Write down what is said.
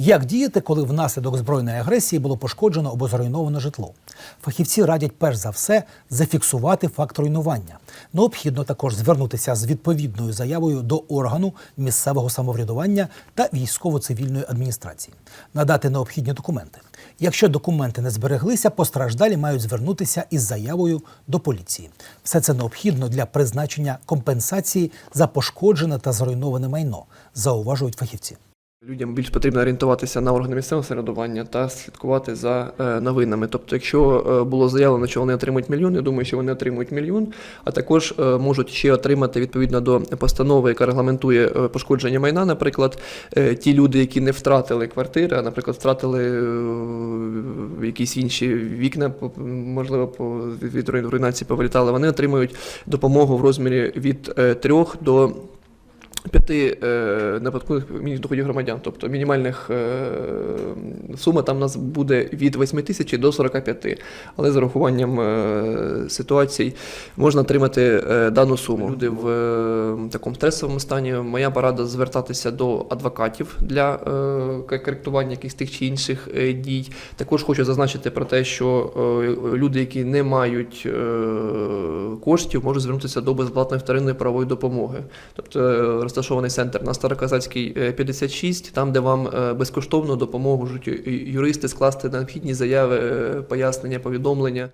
Як діяти, коли внаслідок збройної агресії було пошкоджено або зруйновано житло? Фахівці радять перш за все зафіксувати факт руйнування. Необхідно також звернутися з відповідною заявою до органу місцевого самоврядування та військово-цивільної адміністрації, надати необхідні документи. Якщо документи не збереглися, постраждалі мають звернутися із заявою до поліції. Все це необхідно для призначення компенсації за пошкоджене та зруйноване майно, зауважують фахівці. Людям більш потрібно орієнтуватися на органи місцевого самоврядування та слідкувати за е, новинами. Тобто, якщо е, було заявлено, що вони отримують мільйон, я думаю, що вони отримують мільйон, а також е, можуть ще отримати відповідно до постанови, яка регламентує пошкодження майна. Наприклад, ті люди, які не втратили квартири, а наприклад, втратили якісь інші вікна, можливо, від руйнації повилітали, вони отримують допомогу в розмірі від 3 до п'яти е, неподаткових доходів громадян. Тобто мінімальних е, сума там у нас буде від 8 тисяч до 45. Але з урахуванням е, ситуацій можна отримати дану суму. Люди в такому стресовому стані. Моя порада звертатися до адвокатів для коректування якихось тих чи інших дій. Також хочу зазначити про те, що люди, які не мають коштів, можуть звернутися до безплатної вторинної правової допомоги. Тобто розташований центр на Староказацькій е, 56, там, де вам е, безкоштовно допоможуть юристи скласти необхідні заяви, е, пояснення, повідомлення.